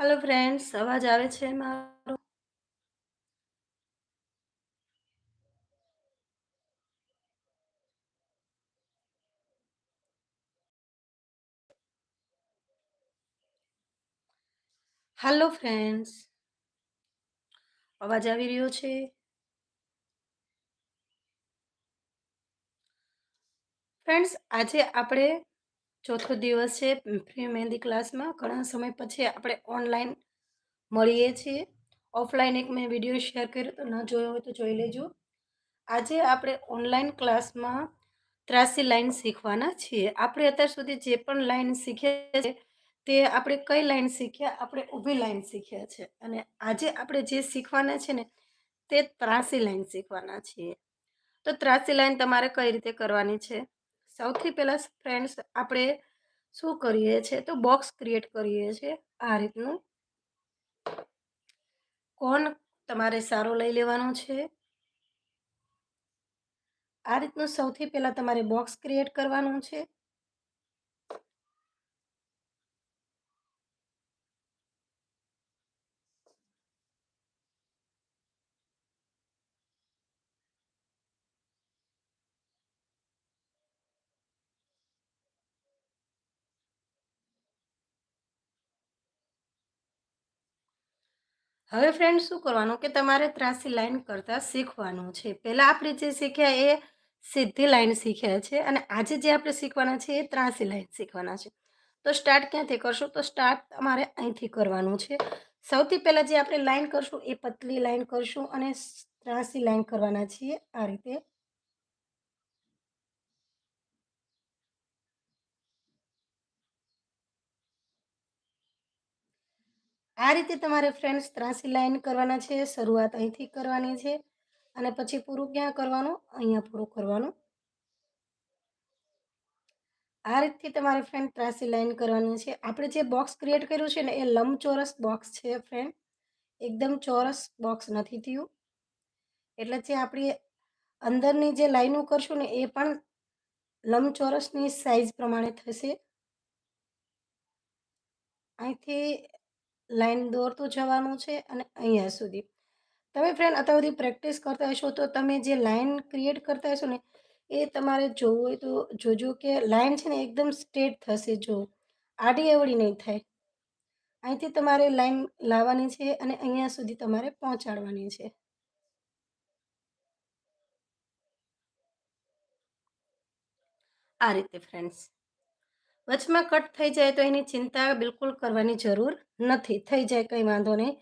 Hello friends અવાજ આવે છે મારો? હેલો ફ્રેન્ડ્સ અવાજ આવી રહ્યો છે? ફ્રેન્ડ્સ આજે આપણે ચોથો દિવસ છે ફ્રી મહેંદી ક્લાસમાં ઘણા સમય પછી આપણે ઓનલાઈન મળીએ છીએ. ઓફલાઈન એક મેં વીડિયો શેર કર્યો તો ન જોયો હોય તો જોઈ લેજો. આજે આપણે ઓનલાઈન ક્લાસમાં ત્રાસી લાઈન શીખવાના છીએ. આપણે અત્યાર સુધી જે પણ લાઈન શીખ્યા છે, તે આપણે કઈ લાઈન શીખ્યા? આપણે ઊભી લાઈન શીખ્યા છે. અને આજે આપણે જે શીખવાના છે ને, તે ત્રાસી લાઈન શીખવાના છીએ. તો ત્રાસી લાઈન તમારે કઈ રીતે કરવાની છે? સૌથી પહેલાં ફ્રેન્ડ્સ, આપણે શું કરીએ છીએ? તો બોક્સ ક્રિએટ કરીએ છીએ આ રીતનું. કોણ તમારે સારો લઈ લેવાનો છે? આ રીતનું સૌથી પહેલાં તમારે બોક્સ ક્રિએટ કરવાનું છે. હવે ફ્રેન્ડ શું કરવાનું કે તમારે ત્રાસી લાઈન કરતાં શીખવાનું છે. પહેલાં આપણે જે શીખ્યા એ સીધી લાઈન શીખ્યા છે અને આજે જે આપણે શીખવાના છે એ ત્રાસી લાઈન શીખવાના છે. તો સ્ટાર્ટ ક્યાંથી કરશું? તો સ્ટાર્ટ તમારે અહીંથી કરવાનું છે. સૌથી પહેલાં જે આપણે લાઈન કરશું એ પતલી લાઈન કરશું અને ત્રાસી લાઈન કરવાના છીએ આ રીતે. આ રીતે તમારે ફ્રેન્ડ્સ ત્રાસી લાઈન કરવાના છે, શરૂઆત અહીંથી કરવાની છે અને પછી પૂરું ક્યાં કરવાનું? અહીંયા પૂરું કરવાનું. આ રીતથી તમારે ફ્રેન્ડ ત્રાસી લાઈન કરવાની છે. આપણે જે બોક્સ ક્રિએટ કર્યું છે ને, એ લંબચોરસ બોક્સ છે ફ્રેન્ડ એકદમ ચોરસ બોક્સ નથી થયું. એટલે જે આપણી અંદરની જે લાઈનો કરશું ને, એ પણ લંબચોરસની સાઈઝ પ્રમાણે થશે. અહીંથી લાઈન દોરતું જવાનું છે અને અહીંયા સુધી. તમે ફ્રેન્ડ અત્યાર સુધી પ્રેક્ટિસ કરતા હશો તો તમે જે લાઈન ક્રિએટ કરતા હશો ને, એ તમારે જોવું હોય તો જોજો કે લાઈન છે ને એકદમ સ્ટ્રેટ થશે જો. આડી અવળી નહીં થાય. અહીંથી તમારે લાઈન લાવવાની છે અને અહીંયા સુધી તમારે પહોંચાડવાની છે. આ રીતે ફ્રેન્ડ્સ વચમાં કટ થઈ જાય તો એની ચિંતા બિલકુલ કરવાની જરૂર નથી. થઈ જાય કંઈ વાંધો નહીં.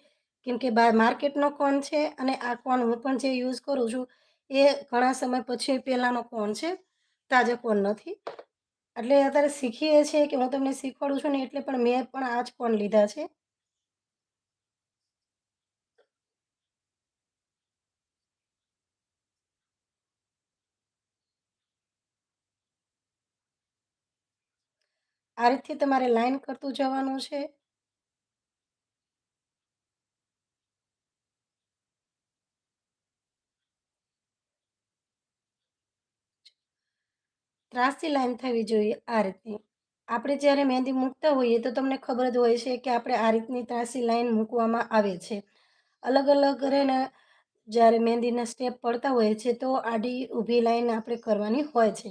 કેમ કે માર્કેટનો કોન છે અને આ કોન હું પણ જે યુઝ કરું છું એ ઘણા સમય પછી પહેલાંનો કોન છે, તાજો કોન નથી. એટલે અત્યારે શીખીએ છીએ કે હું તમને શીખવાડું છું ને એટલે પણ મેં પણ આ જ કોન લીધા છે. આ રીતથી તમારે લાઈન કરતું જવાનું છે? ત્રાસી લાઈન થવી જોઈએ આ રીતની આપણે જ્યારે મહેંદી મૂકતા હોઈએ તો તમને ખબર જ હોય છે કે આપણે આ રીતની ત્રાસી લાઈન મૂકવામાં આવે છે. અલગ અલગ રહીને જ્યારે મહેંદીના સ્ટેપ પડતા હોય છે તો આડી ઊભી લાઈન આપણે કરવાની હોય છે.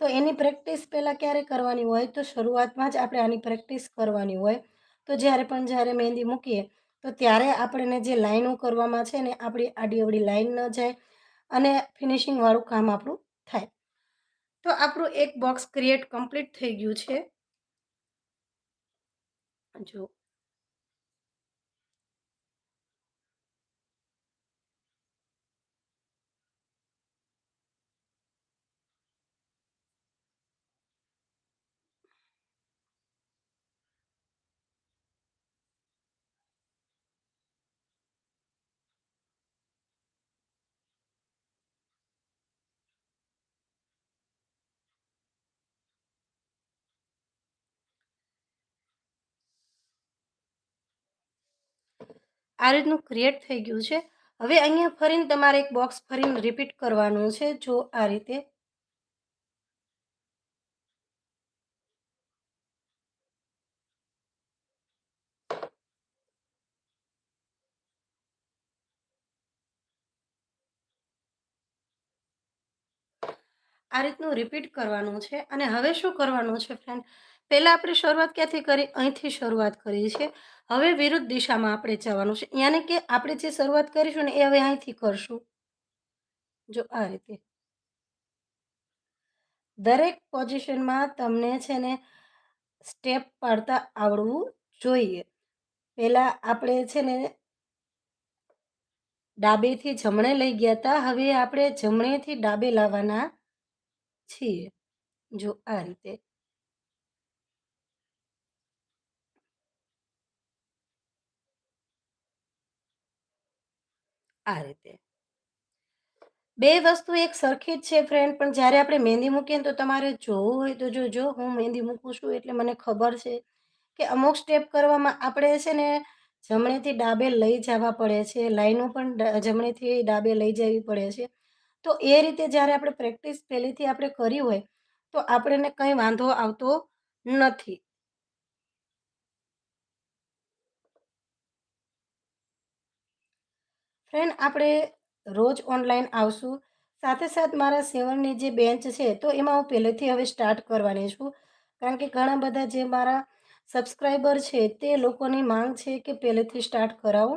તો એની પ્રેક્ટિસ પહેલાં ક્યારે કરવાની હોય? તો શરૂઆતમાં જ આપણે આની પ્રેક્ટિસ કરવાની હોય. તો જ્યારે પણ જ્યારે મહેંદી મૂકીએ, તો ત્યારે આપણને જે લાઈનો કરવામાં છે ને, આપણી આડી અવડી લાઈન ન જાય અને ફિનિશિંગવાળું કામ આપણું થાય. તો આપણું એક બોક્સ ક્રિએટ કમ્પ્લીટ થઈ ગયું છે. જો. આ રીતનું ક્રિએટ થઈ ગયું છે. હવે અહીંયા ફરીને તમારે એક બોક્સ ફરીને રિપીટ કરવાનું છે. જો આ રીતે આ રીતનું રિપીટ કરવાનું છે. અને હવે શું કરવાનું છે ફ્રેન્ડ પહેલાં આપણે શરૂઆત ક્યાંથી કરી? અહીંથી શરૂઆત કરી છે હવે વિરુદ્ધ દિશામાં આપણે જવાનું છે. યાની કે આપણે જે શરૂઆત કરીશું ને એ હવે અહીંથી કરશું. જો આ રીતે. દરેક પોઝિશનમાં તમને છે ને સ્ટેપ પાડતા આવડવું જોઈએ. પહેલાં આપણે છે ને ડાબેથી જમણે લઈ ગયા હતા હવે આપણે જમણેથી ડાબે લાવવાના છીએ. જો આ રીતે. આ રીતે. બે વસ્તુ એક સરખી જ છે ફ્રેન્ડ પણ જ્યારે આપણે મહેંદી મૂકીએ તો તમારે જોવું હોય તો જો જો હું મહેંદી મૂકું છું એટલે મને ખબર છે કે અમુક સ્ટેપ કરવામાં આપણે છે ને જમણેથી ડાબે લઈ જવા પડે છે, લાઈનો પણ જમણેથી ડાબે લઈ જવી પડે છે. તો એ રીતે જ્યારે આપણે પ્રેક્ટિસ પહેલેથી આપણે કરી હોય તો આપણને કંઈ વાંધો આવતો નથી. ફ્રેન્ડ, આપણે રોજ ઓનલાઈન આવશું. સાથે સાથ મારા સેવનની જે બેન્ચ છે, તો એમાં હું પહેલેથી હવે સ્ટાર્ટ કરવાની છું. કારણ કે ઘણા બધા જે મારા સબસ્ક્રાઈબર છે, તે લોકોની માંગ છે કે પહેલેથી સ્ટાર્ટ કરાવો.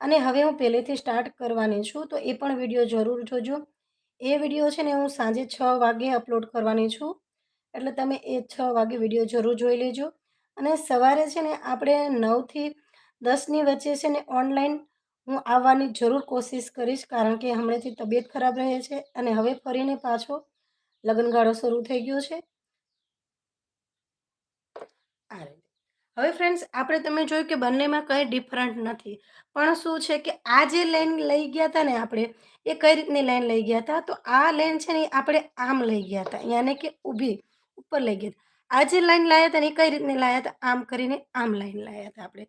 અને હવે હું પહેલેથી સ્ટાર્ટ કરવાની છું, તો એ પણ વીડિયો જરૂર જોજો. એ વીડિયો છે ને, હું સાંજે છ વાગે અપલોડ કરવાની છું. એટલે તમે એ છ વાગે વીડિયો જરૂર જોઈ લેજો. અને સવારે છે ને, આપણે નવથી દસની વચ્ચે છે ને, ઓનલાઈન હું આવવાની જરૂર કોશિશ કરીશ કારણ કે હમણાંથી તબિયત ખરાબ રહે છે અને હવે ફરીને પાછો લગ્નગાળો શરૂ થઈ ગયો છે. આ રીતે. હવે ફ્રેન્ડ્સ આપણે તમે જોયું કે બંનેમાં કંઈ ડિફરન્ટ નથી. પણ શું છે કે આ જે લાઈન લઈ ગયા હતા ને આપણે, એ કઈ રીતની લાઈન લઈ ગયા હતા? તો આ લાઈન છે ને આપણે આમ લઈ ગયા હતા. યાને કે ઊભી, ઉપર લઈ ગયા હતા. આ જે લાઈન લાવ્યા હતા ને એ કઈ રીતની લાવ્યા હતા? આમ કરીને આમ લાઈન લાવ્યા હતા આપણે.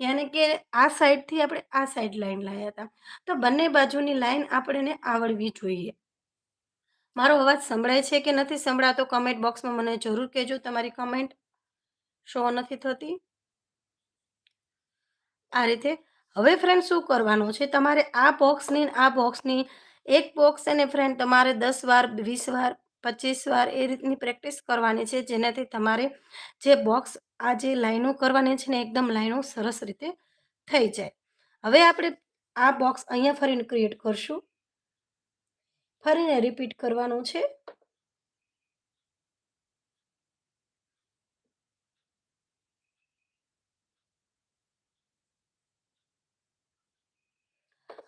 યાને કે આ સાઈડથી આપણે આ સાઈડ લાઈન લાવ્યા હતા. તો બંને બાજુની લાઈન આપણને આવડવી જોઈએ. મારો અવાજ સંભળાય છે કે નથી સંભળાતો કમેન્ટ બોક્સમાં મને જરૂર કહેજો તમારી કમેન્ટ શો નથી થતી. આ રીતે હવે ફ્રેન્ડ શું કરવાનું છે? તમારે આ બોક્સની આ બોક્સની એક બોક્સ અને ફ્રેન્ડ તમારે દસ વાર, વીસ વાર, પચીસ વાર એ રીતની પ્રેક્ટિસ કરવાની છે જેનાથી તમારે જે બોક્સ આ જે લાઈનો કરવાની છે ને, એકદમ લાઈનો સરસ રીતે થઈ જાય. હવે આપણે આ બોક્સ અહીંયા ફરીને ક્રિએટ કરશું. ફરીને રિપીટ કરવાનું છે.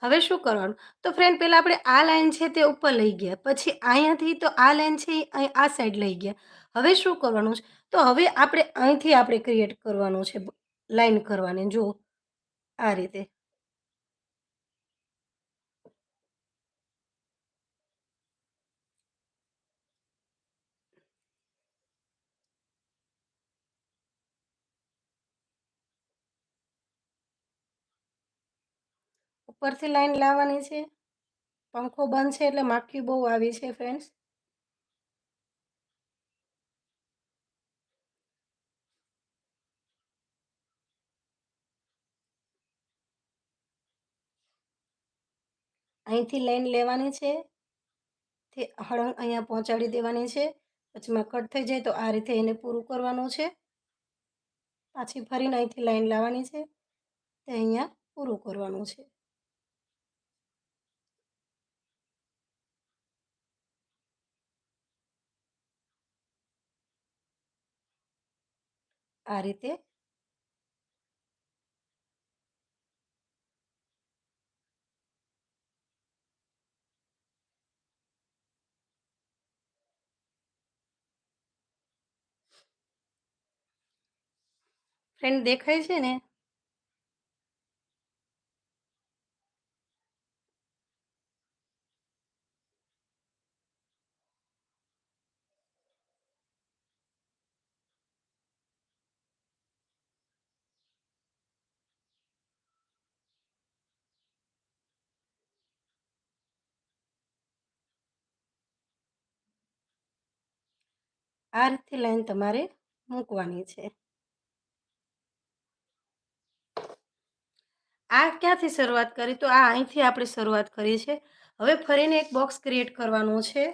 હવે શું કરવાનું? તો ફ્રેન્ડ પહેલાં આપણે આ લાઈન છે તે ઉપર લઈ ગયા. પછી અહીંયાથી તો આ લાઈન છે આ સાઈડ લઈ ગયા. હવે શું કરવાનું છે? તો હવે આપણે અહીંથી આપણે ક્રિએટ કરવાનું છે લાઈન કરવાની. જો આ રીતે. ઉપરથી લાઈન લાવવાની છે. પંખો બંધ છે એટલે માખી બહુ આવી છે ફ્રેન્ડ્સ અહીંથી લાઈન લેવાની છે તે હળંગ અહીંયા પહોંચાડી દેવાની છે. પછીમાં કટ થઈ જાય તો આ રીતે એને પૂરું કરવાનું છે. પાછી ફરીને અહીંથી લાઈન લાવવાની છે, તે અહીંયા પૂરું કરવાનું છે. આ રીતે ફ્રેન્ડ દેખાય છે ને? આ રીતે લાઈન તમારે મૂકવાની છે. આ ક્યાંથી શરૂઆત કરી? તો આ અહીંથી આપણે શરૂઆત કરી છે હવે ફરીને એક બોક્સ ક્રિએટ કરવાનું છે.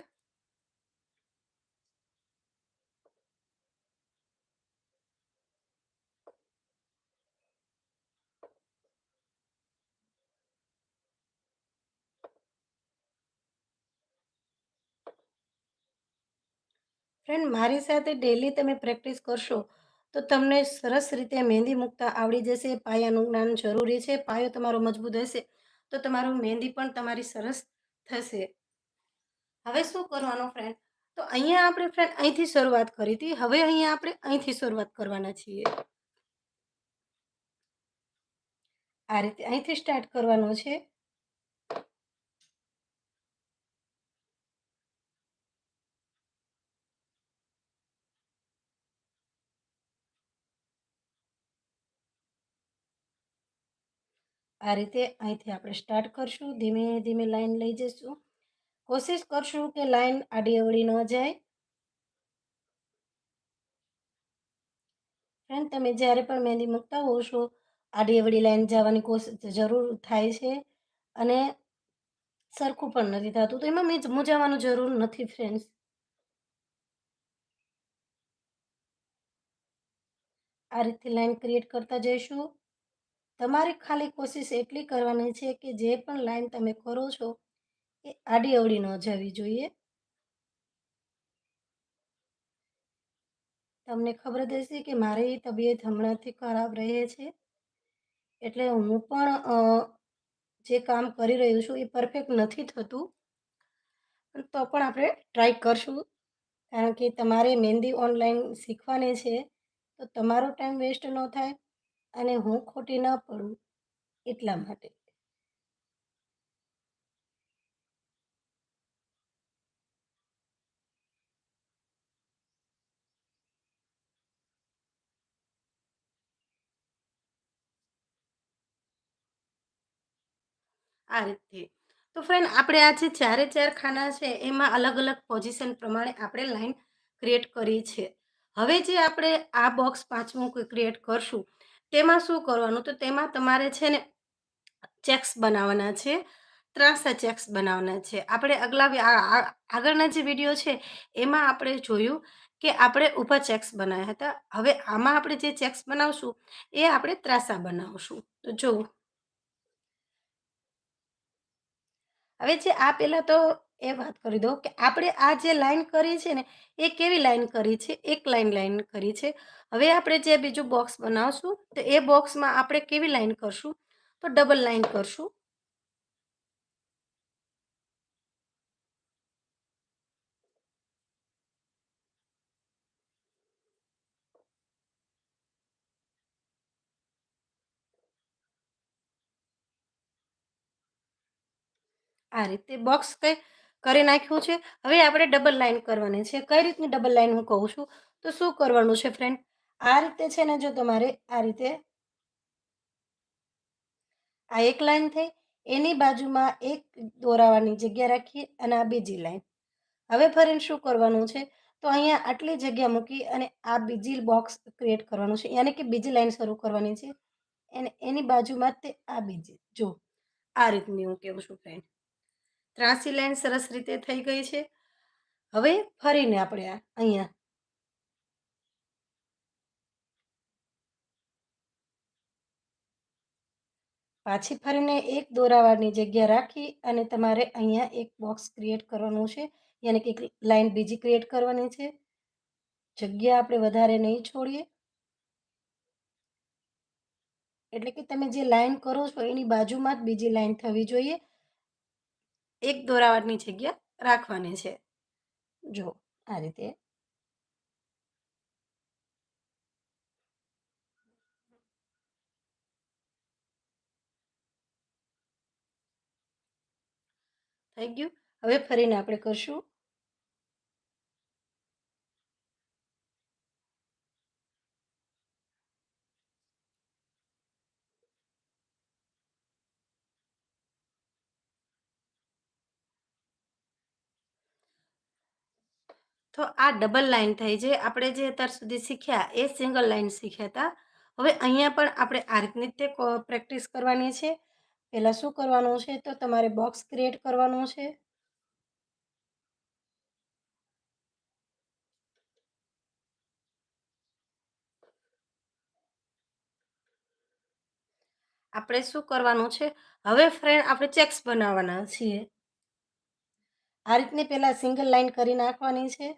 ફ્રેન્ડ મારી સાથે ડેલી તમે પ્રેક્ટિસ કરશો તો તમને સરસ રીતે મહેંદી મૂકતા આવડી જશે, પાયાનું જ્ઞાન જરૂરી છે, પાયો તમારો મજબૂત હશે, તો તમારું મહેંદી પણ તમારી સરસ થશે. હવે શું કરવાનું ફ્રેન્ડ તો અહીંયા આપણે ફ્રેન્ડ અહીંથી શરૂઆત કરી હતી, હવે અહીંયા આપણે અહીંથી શરૂઆત કરવાના છીએ. આ રીતે અહીંથી સ્ટાર્ટ કરવાનો છે. આ રીતે અહીંથી આપણે સ્ટાર્ટ કરશું. ધીમે ધીમે લાઈન લઈ જઈશું. કોશિશ કરશું કે લાઈન આડી અવળી ન જાય. ફ્રેન્ડ તમે જ્યારે પણ મહેંદી મૂકતા હોવ છો, આડી અવળી લાઈન જવાની કોશિશ જરૂર થાય છે. અને સરખું પણ નથી થતું. તો એમાં મેં મૂંઝાવાનું જરૂર નથી ફ્રેન્ડ્સ આ રીતે લાઈન ક્રિએટ કરતા જઈશું. તમારે ખાલી કોશિશ એટલી કરવાની છે કે જે પણ લાઈન તમે કરો છો, એ આડી અવળી ન જવી જોઈએ. તમને ખબર જ હશે કે મારી તબિયત હમણાંથી ખરાબ રહે છે, એટલે હું પણ જે કામ કરી રહ્યું છું એ પરફેક્ટ નથી થતું. તો પણ આપણે ટ્રાય કરશું. કારણ કે તમારે મહેંદી ઓનલાઈન શીખવાની છે, તો તમારો ટાઈમ વેસ્ટ ન થાય. અને હું ખોટી ન પડું એટલા માટે. આ રીતે તો ફ્રેન્ડ આપણે આ જે ચારે ચાર ખાના છે, એમાં અલગ અલગ પોઝિશન પ્રમાણે આપણે લાઈન ક્રિએટ કરી છે. હવે જે આપણે આ બોક્સ પાંચમું ક્રિએટ કરશું તેમાં શું કરવાનું? તો તેમાં તમારે છે ને ચેક્સ બનાવવાના છે, ત્રાસા ચેક્સ બનાવવાના છે. આપણે અગલા આગળના જે વીડિયો છે, એમાં આપણે જોયું કે આપણે ઊભા ચેક્સ બનાવ્યા હતા. હવે આમાં આપણે જે ચેક્સ બનાવશું, એ આપણે ત્રાસા બનાવશું. તો જોવું. હવે જે આ પહેલાં તો એ વાત કરી દઉં કે આપણે આ જે લાઈન કરી છે ને, એ કેવી લાઈન કરી છે? એક લાઈન લાઈન કરી છે. હવે આપણે જે બીજું બોક્સ બનાવશું, તો એ બોક્સમાં આપણે કેવી લાઈન કરશું? તો ડબલ લાઈન કરશું. આ રીતે બોક્સ કઈ કરી નાખ્યું છે. હવે આપણે ડબલ લાઈન કરવાની છે. કઈ રીતની ડબલ લાઈન હું કહું છું? તો શું કરવાનું છે ફ્રેન્ડ આ રીતે છે ને જો તમારે આ રીતે આ એક લાઈન થઈ, એની બાજુમાં એક દોરાવાની જગ્યા રાખી અને આ બીજી લાઈન હવે ફરીને શું કરવાનું છે? તો અહીંયા આટલી જગ્યા મૂકી અને આ બીજી બોક્સ ક્રિએટ કરવાનું છે. યાની કે બીજી લાઈન શરૂ કરવાની છે. અને એની બાજુમાં તે આ બીજી. જો, આ રીતની હું કેવું છું ફ્રેન્ડ ત્રાસી લાઈન સરસ રીતે થઈ ગઈ છે. હવે ફરીને આપણે અહીંયા પાછી ફરીને એક દોરાવાની જગ્યા રાખી અને તમારે અહીંયા એક બોક્સ ક્રિએટ કરવાનું છે. યાની કે લાઈન બીજી ક્રિએટ કરવાની છે. જગ્યા આપણે વધારે નહીં છોડીએ. એટલે કે તમે જે લાઈન કરો છો એની બાજુમાં જ બીજી લાઈન થવી જોઈએ. એક દોરાવાની જગ્યા રાખવાની છે. જો આ રીતે થઈ ગયું. હવે ફરીને આપણે કરશું તો આ ડબલ લાઇન થઈ જે આપણે જે અત્યાર સુધી શીખ્યા એ સિંગલ લાઇન શીખ્યા હતા. હવે અહીંયા પણ આપણે આ રીતની તે પ્રેક્ટિસ કરવાની છે. પહેલાં શું કરવાનું છે તો તમારે બોક્સ ક્રિએટ કરવાનું છે. આપણે શું કરવાનું છે? હવે ફ્રેન્ડ આપણે ચેક્સ બનાવવાના છીએ. આ રીતની પહેલાં સિંગલ લાઇન કરી નાખવાની છે.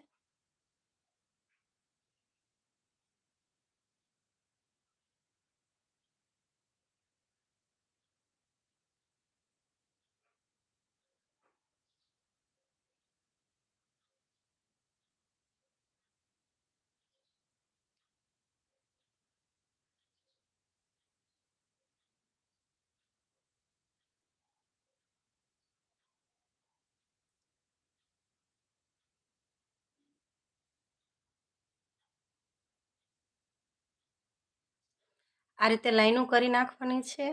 આ રીતે લાઈનો કરી નાખવાની છે.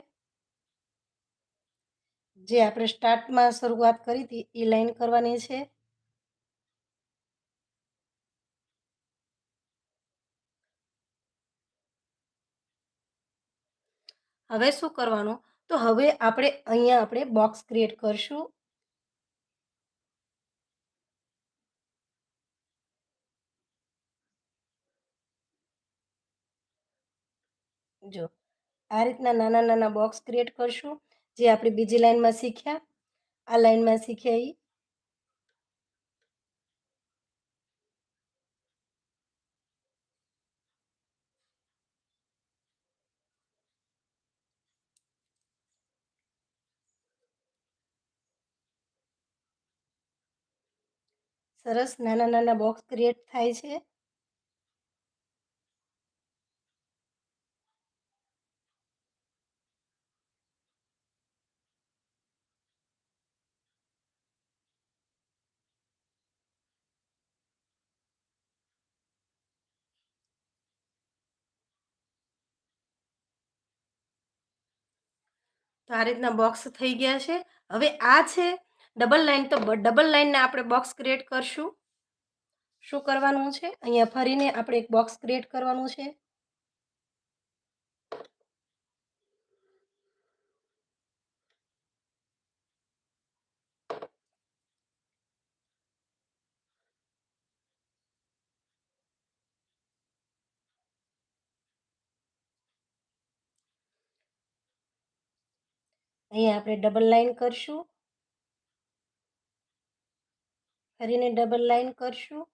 જે આપણે સ્ટાર્ટમાં શરૂઆત કરી હતી એ લાઈન કરવાની છે. હવે શું કરવાનું? તો હવે આપણે અહીંયા આપણે બોક્સ ક્રિએટ કરશું. જો, આ રીતના નાના નાના બોક્સ ક્રિએટ કરશું, જે આપણે બીજી લાઈનમાં શીખ્યા. આ લાઈનમાં શીખ્યા એ સરસ નાના નાના બોક્સ ક્રિએટ થાય છે. તો આ રીતના બોક્સ થઈ ગયા છે. હવે આ છે ડબલ લાઈન તો ડબલ લાઈનને આપણે બોક્સ ક્રિએટ કરશું. શું કરવાનું છે? અહીંયા ફરીને આપણે એક બોક્સ ક્રિએટ કરવાનું છે. અહીંયા આપણે ડબલ લાઈન કરશું. ફરીને ડબલ લાઈન કરશું.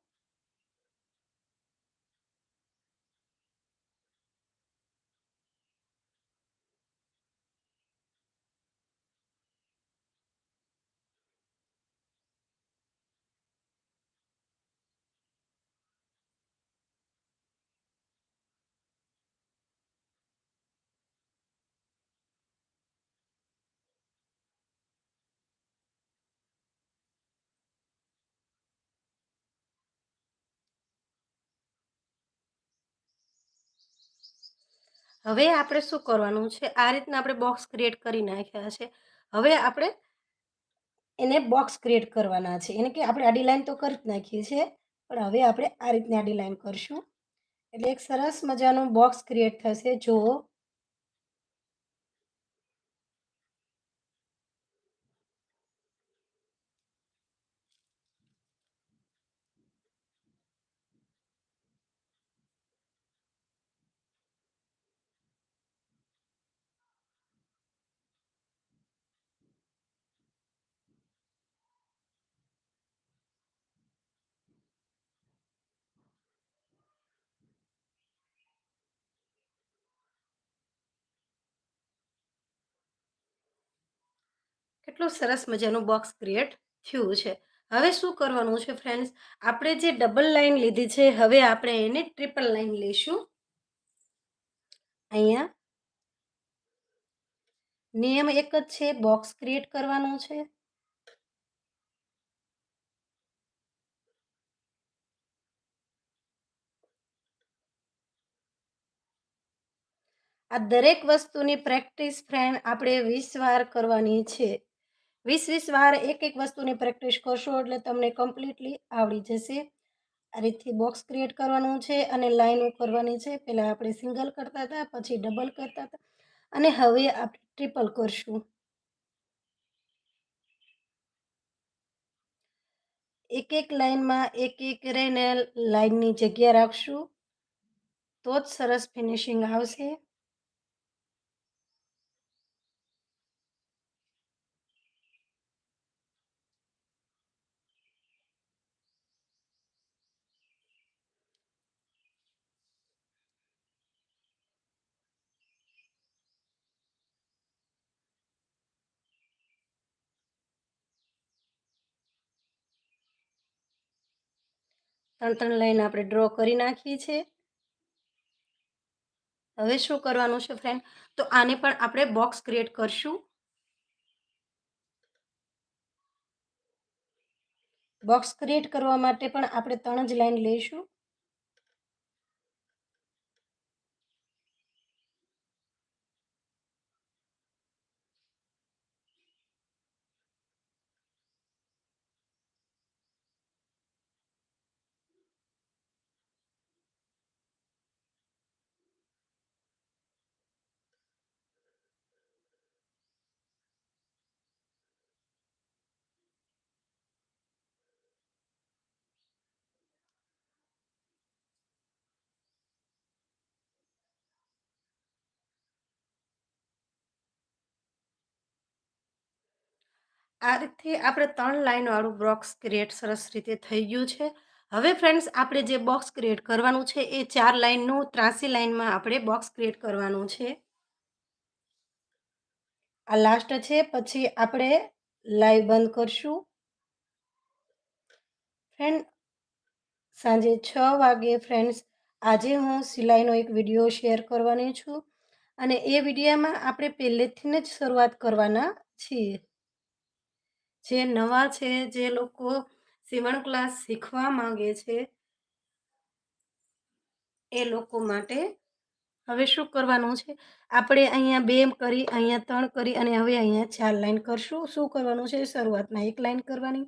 હવે આપણે શું કરવાનું છે? આ રીતના આપણે બોક્સ ક્રિએટ કરી નાખ્યા છે. હવે આપણે એને બોક્સ ક્રિએટ કરવાના છે. એને કે આપણે આડી લાઈન તો કરી જ નાખીએ છીએ, પણ હવે આપણે આ રીતની આડી લાઈન કરશું. એટલે એક સરસ મજાનું બોક્સ ક્રિએટ થશે. જુઓ. કેટલું સરસ મજાનું બોક્સ ક્રિએટ થયું છે. હવે શું કરવાનું છે ફ્રેન્ડ્સ આપણે જે ડબલ લાઈન લીધી છે, હવે આપણે એને ટ્રિપલ લાઈન લઈશું. અહીંયા નિયમ એક જ છે બોક્સ ક્રિએટ કરવાનું છે. આ દરેક વસ્તુની પ્રેક્ટિસ ફ્રેન્ડ આપણે વીસ વાર કરવાની છે. વીસ વીસ વાર એક એક વસ્તુની પ્રેક્ટિસ કરશો એટલે તમને કમ્પ્લીટલી આવડી જશે. આ રીતથી બોક્સ ક્રિએટ કરવાનું છે અને લાઈનો કરવાની છે. પહેલાં આપણે સિંગલ કરતા હતા, પછી ડબલ કરતા હતા અને હવે આપણે ટ્રિપલ કરશું. એક એક લાઈનમાં એક એક રહીને લાઈનની જગ્યા રાખશું. તો જ સરસ ફિનિશિંગ આવશે. ત્રણ ત્રણ લાઈન આપણે ડ્રો કરી નાખી છે હવે શું કરવાનું છે ફ્રેન્ડ તો આને પણ આપણે બોક્સ ક્રિએટ કરશું. બોક્સ ક્રિએટ કરવા માટે પણ આપણે ત્રણ જ લાઈન લઈશું. આ રીતે આપણે ત્રણ લાઈનવાળું બોક્સ ક્રિએટ સરસ રીતે થઈ ગયું છે. હવે ફ્રેન્ડ્સ આપણે જે બોક્સ ક્રિએટ કરવાનું છે, એ ચાર લાઈનનું ત્રાસી લાઈનમાં આપણે બોક્સ ક્રિએટ કરવાનું છે. આ લાસ્ટ છે, પછી આપણે લાઈવ બંધ કરશું. ફ્રેન્ડ સાંજે છ વાગે ફ્રેન્ડ્સ આજે હું સિલાઈનો એક વીડિયો શેર કરવાની છું. અને એ વિડીયામાં આપણે પહેલેથી જ શરૂઆત કરવાના છીએ. જે નવા છે, જે લોકો સીવણ ક્લાસ શીખવા માંગે છે, એ લોકો માટે હવે શું કરવાનું છે? આપણે અહીંયા બે કરી, અહીંયા ત્રણ કરી અને હવે અહીંયા ચાર લાઈન કરશું. શું કરવાનું છે? શરૂઆતમાં એક લાઈન કરવાની,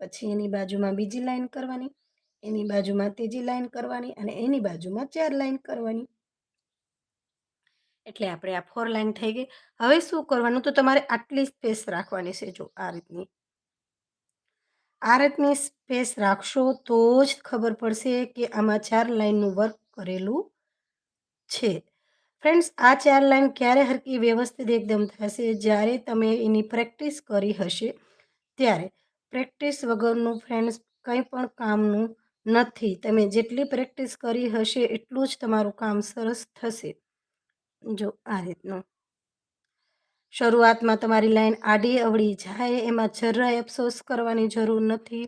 પછી એની બાજુમાં બીજી લાઈન કરવાની, એની બાજુમાં ત્રીજી લાઈન કરવાની અને એની બાજુમાં ચાર લાઈન કરવાની. એટલે આપણે આ ફોર લાઈન થઈ ગઈ. હવે શું કરવાનું? તો તમારે આટલી સ્પેસ રાખવાની છે, જો આ રીતની. આ રીતની સ્પેસ રાખશો તો જ ખબર પડશે કે આમાં ચાર લાઈનનું વર્ક કરેલું છે. ફ્રેન્ડ્સ આ ચાર લાઈન ક્યારે હરકી વ્યવસ્થિત એકદમ થશે? જ્યારે તમે એની પ્રેક્ટિસ કરી હશે, ત્યારે. પ્રેક્ટિસ વગરનું ફ્રેન્ડ્સ કંઈ પણ કામનું નથી. તમે જેટલી પ્રેક્ટિસ કરી હશે, એટલું જ તમારું કામ સરસ થશે. જો, આ રીતનું. શરૂઆતમાં તમારી લાઈન આડી અવળી જાય, એમાં જરાય અફસોસ કરવાની જરૂર નથી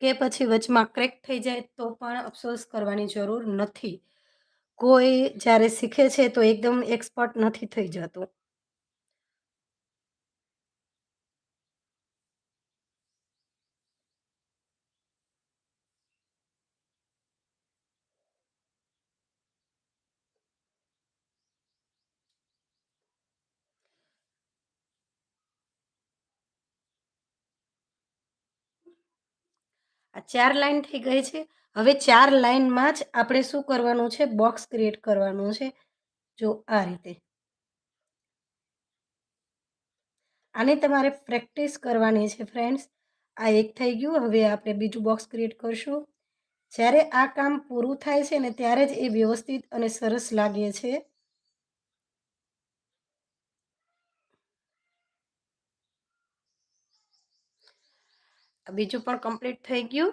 કે પછી વચમાં ક્રેક થઈ જાય તો પણ અફસોસ કરવાની જરૂર નથી. કોઈ જ્યારે શીખે છે તો એકદમ એક્સપર્ટ નથી થઈ જતું. ચાર લાઈન થઈ ગઈ છે. હવે ચાર લાઈનમાં જ આપણે શું કરવાનું છે? બોક્સ ક્રિએટ કરવાનું છે. જો આ રીતે. આની તમારે પ્રેક્ટિસ કરવાની છે ફ્રેન્ડ્સ. આ એક થઈ ગયું. હવે આપણે બીજું બોક્સ ક્રિએટ કરશું. જ્યારે આ કામ પૂરું થાય છે ને ત્યારે જ એ વ્યવસ્થિત અને સરસ લાગે છે. બીજું પણ કમ્પ્લીટ થઈ ગયું.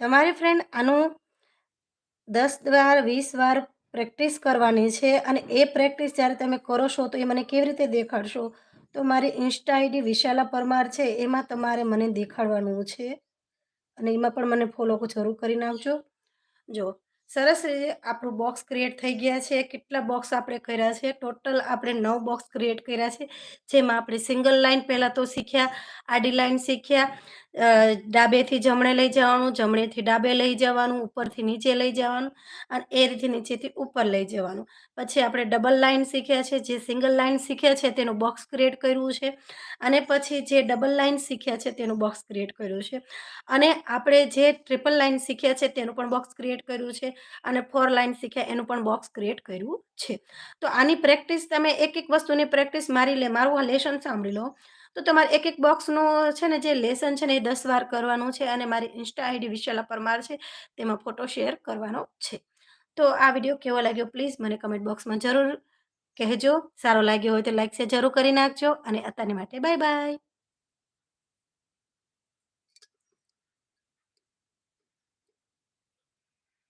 તમારી ફ્રેન્ડ આનું દસ વાર, વીસ વાર પ્રેક્ટિસ કરવાની છે અને એ પ્રેક્ટિસ જ્યારે તમે કરો છો તો એ મને કેવી રીતે દેખાડશો? તો મારી ઇન્સ્ટા આઈડી વિશાલા પરમાર છે, એમાં તમારે મને દેખાડવાનું છે. અને એમાં પણ મને ફોલો જરૂર કરી નાખજો. જો, સરસ રીતે આપણું બોક્સ ક્રિએટ થઈ ગયા છે. કેટલા બોક્સ આપણે કર્યા છે? ટોટલ આપણે નવ બોક્સ ક્રિએટ કર્યા છે. જેમાં આપણે સિંગલ લાઇન પહેલાં તો શીખ્યા, આડી લાઇન શીખ્યા ડાબેથી જમણે લઈ જવાનું, જમણેથી ડાબે લઈ જવાનું, ઉપરથી નીચે લઈ જવાનું અને એ રીતે નીચેથી ઉપર લઈ જવાનું. પછી આપણે ડબલ લાઈન શીખ્યા છે. જે સિંગલ લાઈન શીખ્યા છે તેનું બોક્સ ક્રિએટ કર્યું છે અને પછી જે ડબલ લાઈન શીખ્યા છે તેનું બોક્સ ક્રિએટ કર્યું છે. અને આપણે જે ટ્રિપલ લાઈન શીખ્યા છે તેનું પણ બોક્સ ક્રિએટ કર્યું છે અને ફોર લાઈન શીખ્યા એનું પણ બોક્સ ક્રિએટ કર્યું છે. તો આની પ્રેક્ટિસ તમે એક એક વસ્તુની પ્રેક્ટિસ મારી લે, મારું આ લેશન સાંભળી લો. તો તમારે એક એક બોક્સનું છે ને જે લેસન છે ને એ દસ વાર કરવાનું છે અને મારી ઇન્સ્ટા આઈડી વિશાલા પરમાર છે, તેમાં ફોટો શેર કરવાનો છે. તો આ વીડિયો કેવો લાગ્યો પ્લીઝ મને કમેન્ટ બોક્સમાં જરૂર કહેજો. સારો લાગ્યો હોય તો લાઈક શેર જરૂર કરી નાખજો અને અત્યારની માટે બાય બાય